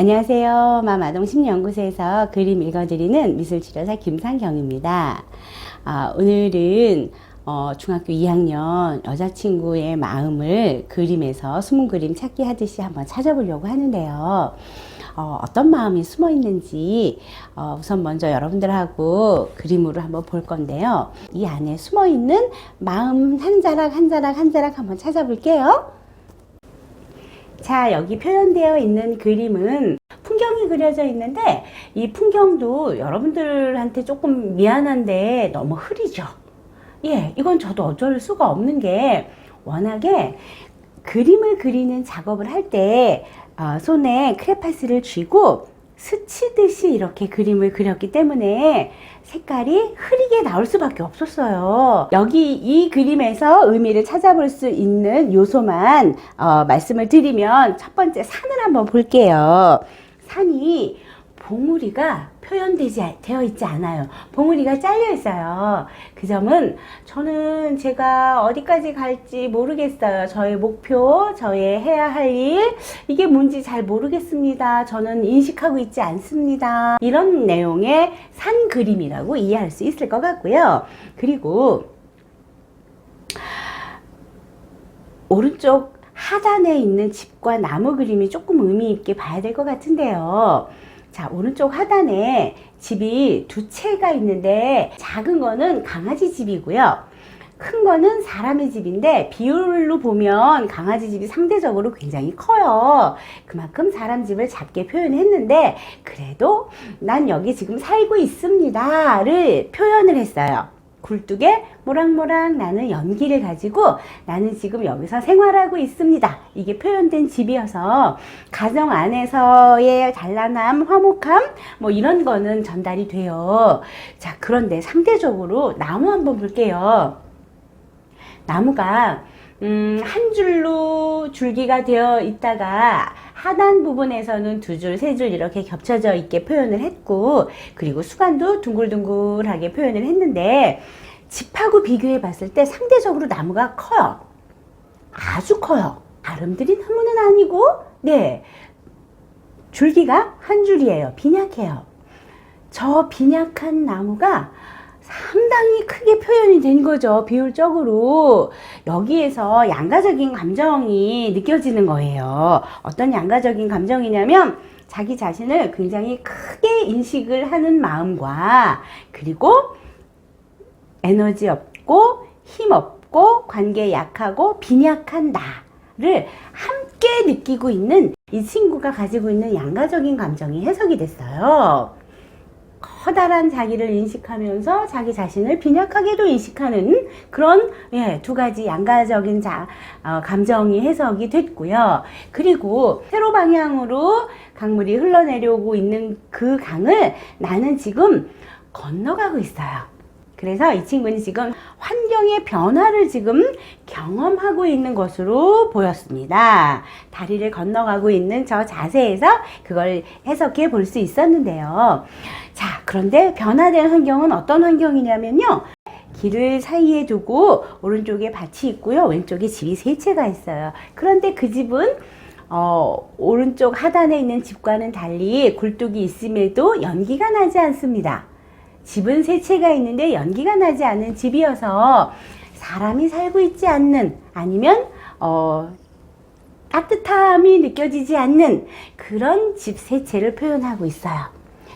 안녕하세요. 마마동 심리연구소에서 그림 읽어드리는 미술치료사 김상경입니다. 아, 오늘은 어, 중학교 2학년 여자친구의 마음을 그림에서 숨은 그림 찾기 하듯이 한번 찾아보려고 하는데요. 어, 떤 마음이 숨어 있는지 어, 우선 먼저 여러분들하고 그림으로 한번 볼 건데요. 이 안에 숨어 있는 마음 한 자락 한 자락 한 자락 한번 찾아볼게요. 자, 여기 표현되어 있는 그림은 풍경이 그려져 있는데 이 풍경도 여러분들한테 조금 미안한데 너무 흐리죠. 예, 이건 저도 어쩔 수가 없는 게 워낙에 그림을 그리는 작업을 할때 어, 손에 크레파스를 쥐고 스치듯이 이렇게 그림을 그렸기 때문에 색깔이 흐리게 나올 수밖에 없었어요. 여기 이 그림에서 의미를 찾아볼 수 있는 요소만 어, 말씀을 드리면 첫 번째 산을 한번 볼게요. 산이 봉우리가 표현되지 되어 있지 않아요. 봉우리가 잘려 있어요. 그 점은 저는 제가 어디까지 갈지 모르겠어요. 저의 목표, 저의 해야 할 일, 이게 뭔지 잘 모르겠습니다. 저는 인식하고 있지 않습니다. 이런 내용의 산 그림이라고 이해할 수 있을 것 같고요. 그리고 오른쪽 하단에 있는 집과 나무 그림이 조금 의미 있게 봐야 될 것 같은데요. 자, 오른쪽 하단에 집이 두 채가 있는데 작은 거는 강아지 집이고요. 큰 거는 사람의 집인데 비율로 보면 강아지 집이 상대적으로 굉장히 커요. 그만큼 사람 집을 작게 표현했는데 그래도 난 여기 지금 살고 있습니다를 표현을 했어요. 굴뚝에 모락모락 나는 연기를 가지고 나는 지금 여기서 생활하고 있습니다. 이게 표현된 집이어서 가정 안에서의 단란함, 화목함 뭐 이런 거는 전달이 돼요. 자, 그런데 상대적으로 나무 한번 볼게요. 나무가 음, 한 줄로 줄기가 되어 있다가 하단 부분에서는 두 줄, 세 줄 이렇게 겹쳐져 있게 표현을 했고, 그리고 수간도 둥글둥글하게 표현을 했는데, 집하고 비교해 봤을 때 상대적으로 나무가 커요. 아주 커요. 아름드린 나무는 아니고, 네. 줄기가 한 줄이에요. 빈약해요. 저 빈약한 나무가 상당히 크게 표현이 된 거죠. 비율적으로. 여기에서 양가적인 감정이 느껴지는 거예요. 어떤 양가적인 감정이냐면, 자기 자신을 굉장히 크게 인식을 하는 마음과, 그리고 에너지 없고, 힘 없고, 관계 약하고, 빈약한 나를 함께 느끼고 있는 이 친구가 가지고 있는 양가적인 감정이 해석이 됐어요. 커다란 자기를 인식하면서 자기 자신을 빈약하게도 인식하는 그런 예, 두 가지 양가적인 자, 어, 감정이 해석이 됐고요. 그리고 세로 방향으로 강물이 흘러내려오고 있는 그 강을 나는 지금 건너가고 있어요. 그래서 이 친구는 지금 환경의 변화를 지금 경험하고 있는 것으로 보였습니다. 다리를 건너가고 있는 저 자세에서 그걸 해석해 볼 수 있었는데요. 자, 그런데 변화된 환경은 어떤 환경이냐면요. 길을 사이에 두고 오른쪽에 밭이 있고요. 왼쪽에 집이 세 채가 있어요. 그런데 그 집은 어, 오른쪽 하단에 있는 집과는 달리 굴뚝이 있음에도 연기가 나지 않습니다. 집은 세 채가 있는데 연기가 나지 않는 집이어서 사람이 살고 있지 않는 아니면 어, 따뜻함이 느껴지지 않는 그런 집 세 채를 표현하고 있어요.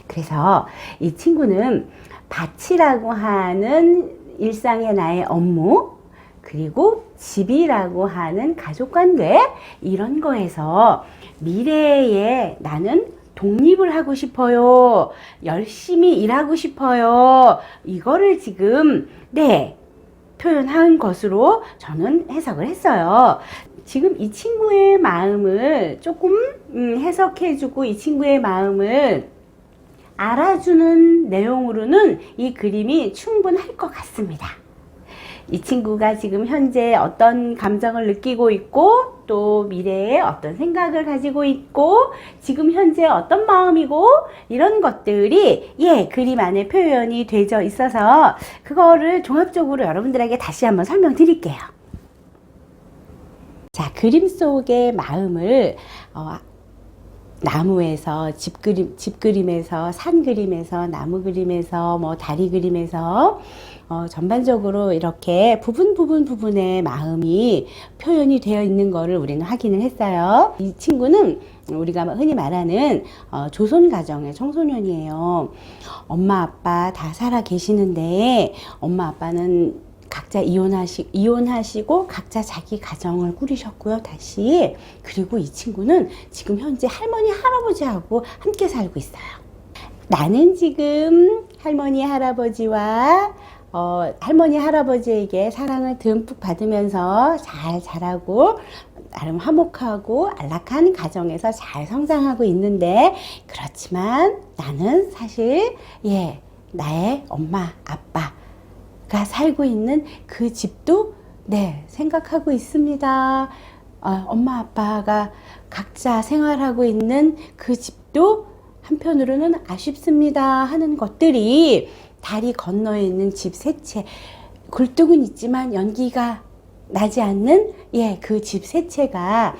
그래서 이 친구는 밭이라고 하는 일상의 나의 업무, 그리고 집이라고 하는 가족관계, 이런 거에서 미래에 나는 독립을 하고 싶어요. 열심히 일하고 싶어요. 이거를 지금, 네, 표현한 것으로 저는 해석을 했어요. 지금 이 친구의 마음을 조금 음, 해석해주고 이 친구의 마음을 알아주는 내용으로는 이 그림이 충분할 것 같습니다. 이 친구가 지금 현재 어떤 감정을 느끼고 있고 또 미래에 어떤 생각을 가지고 있고 지금 현재 어떤 마음이고 이런 것들이 예 그림 안에 표현이 되어 있어서 그거를 종합적으로 여러분들에게 다시 한번 설명드릴게요. 자 그림 속의 마음을 어, 나무에서 집 그림, 집 그림에서 산 그림에서 나무 그림에서 뭐 다리 그림에서 어, 전반적으로 이렇게 부분 부분 부분의 마음이 표현이 되어 있는 거를 우리는 확인을 했어요. 이 친구는 우리가 흔히 말하는 어, 조선 가정의 청소년이에요. 엄마 아빠 다 살아 계시는데 엄마 아빠는 각자 이혼하시, 이혼하시고 각자 자기 가정을 꾸리셨고요, 다시. 그리고 이 친구는 지금 현재 할머니, 할아버지하고 함께 살고 있어요. 나는 지금 할머니, 할아버지와 어, 할머니, 할아버지에게 사랑을 듬뿍 받으면서 잘 자라고 나름 화목하고 안락한 가정에서 잘 성장하고 있는데 그렇지만 나는 사실 예 나의 엄마 아빠 가 살고 있는 그 집도 네 생각하고 있습니다. 어, 엄마 아빠가 각자 생활하고 있는 그 집도 한편으로는 아쉽습니다 하는 것들이 다리 건너에 있는 집 세 채 굴뚝은 있지만 연기가 나지 않는 예, 그 집 세 채가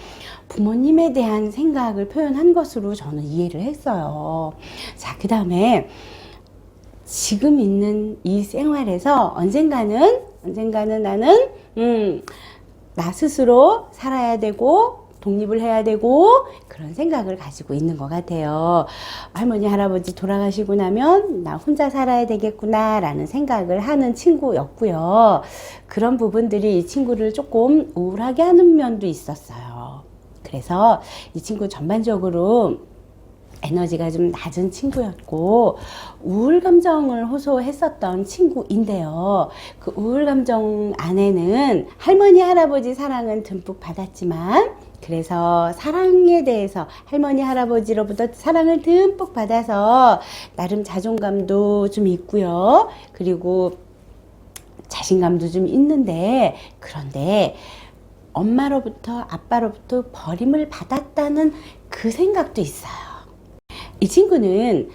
부모님에 대한 생각을 표현한 것으로 저는 이해를 했어요. 자, 그 다음에 지금 있는 이 생활에서 언젠가는, 언젠가는 나는, 음, 나 스스로 살아야 되고, 독립을 해야 되고, 그런 생각을 가지고 있는 것 같아요. 할머니, 할아버지 돌아가시고 나면 나 혼자 살아야 되겠구나, 라는 생각을 하는 친구였고요. 그런 부분들이 이 친구를 조금 우울하게 하는 면도 있었어요. 그래서 이 친구 전반적으로 에너지가 좀 낮은 친구였고 우울 감정을 호소했었던 친구인데요. 그 우울 감정 안에는 할머니 할아버지 사랑은 듬뿍 받았지만 그래서 사랑에 대해서 할머니 할아버지로부터 사랑을 듬뿍 받아서 나름 자존감도 좀 있고요. 그리고 자신감도 좀 있는데 그런데 엄마로부터 아빠로부터 버림을 받았다는 그 생각도 있어요. 이 친구는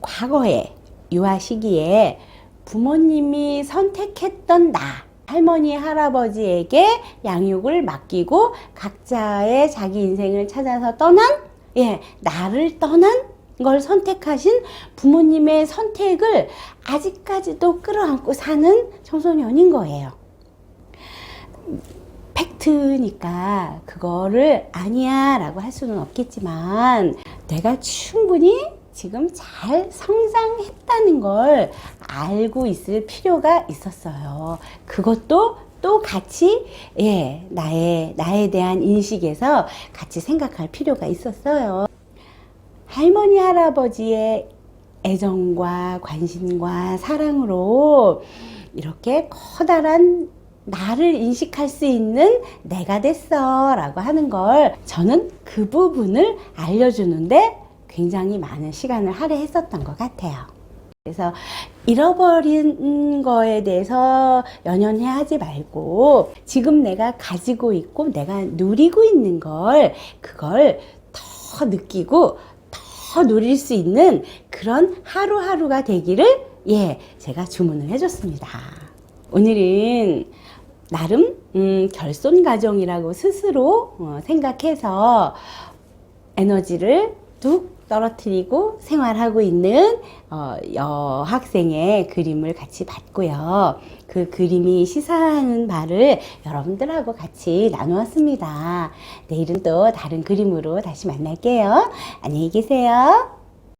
과거에 유아 시기에 부모님이 선택했던 나 할머니 할아버지에게 양육을 맡기고 각자의 자기 인생을 찾아서 떠난 예 나를 떠난 걸 선택하신 부모님의 선택을 아직까지도 끌어안고 사는 청소년인 거예요. 팩트니까 그거를 아니야 라고 할 수는 없겠지만 내가 충분히 지금 잘 성장했다는 걸 알고 있을 필요가 있었어요. 그것도 또 같이 예 나의 나에 대한 인식에서 같이 생각할 필요가 있었어요. 할머니 할아버지의 애정과 관심과 사랑으로 이렇게 커다란 나를 인식할 수 있는 내가 됐어 라고 하는 걸 저는 그 부분을 알려주는데 굉장히 많은 시간을 할애했었던 것 같아요. 그래서 잃어버린 거에 대해서 연연해 하지 말고 지금 내가 가지고 있고 내가 누리고 있는 걸 그걸 더 느끼고 더 누릴 수 있는 그런 하루하루가 되기를 예, 제가 주문을 해줬습니다. 오늘은 나름 음, 결손 가정이라고 스스로 어, 생각해서 에너지를 뚝 떨어뜨리고 생활하고 있는 어, 여학생의 그림을 같이 봤고요. 그 그림이 시사하는 바를 여러분들하고 같이 나누었습니다. 내일은 또 다른 그림으로 다시 만날게요. 안녕히 계세요.